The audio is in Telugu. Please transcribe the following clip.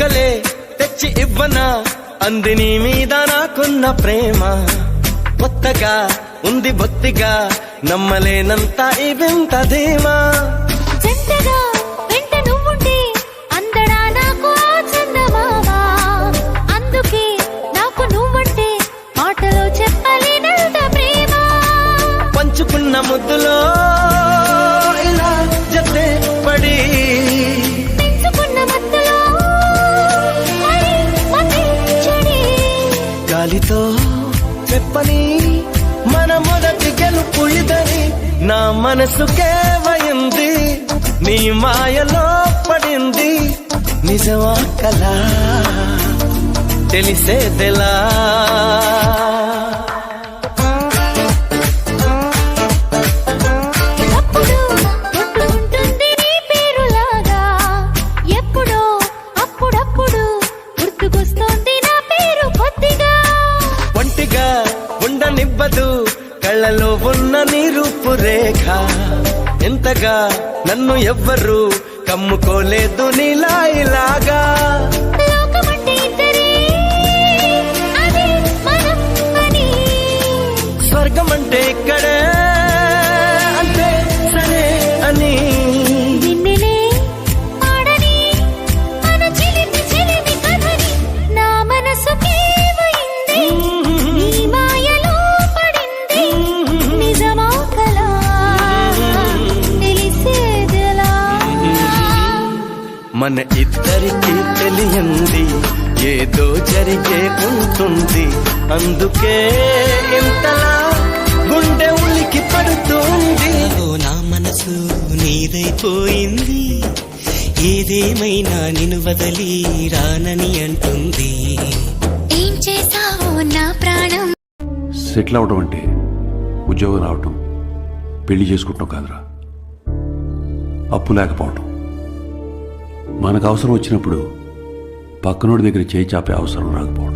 చుక్కలే తెచ్చి ఇవ్వనా? అంది నీ మీద నాకున్న ప్రేమ. కొత్తగా ఉంది బొత్తిగా నమ్మలేనంత ఈ వింత ధీమా. జంటగా గాలితో చెప్పని మన మొదటి గెలుపు ఇదని నా మనసు కేవయింది. నీ మాయలో పడింది నిజమా కలా? తెలిసేదెలా? అప్పుడు నివ్వదు. కళ్ళలో ఉన్న నీ రూపురేఖ ఎంతగా నన్ను ఎవ్వరు కమ్ముకోలేదు నీలా. మన ఇద్దరికి తెలియంది ఏదో జరిగే ఉంటుంది. అందుకే ఇంతలా గుండె ఉలికి పడుతుంది. నా మనసు నీదైపోయింది. ఏదేమైనా నిన్ను వదలి రానని అంటుంది. ఏం చేసావో నా ప్రాణం? సెటిల్ అవడం అంటే ఉద్యోగం రావటం పెళ్ళి చేసుకుంటాం కాదురా. అప్పు లేకపోవటం. మనకు అవసరం వచ్చినప్పుడు పక్కనోడి దగ్గర చేయి చాపే అవసరం రాకపోవడం.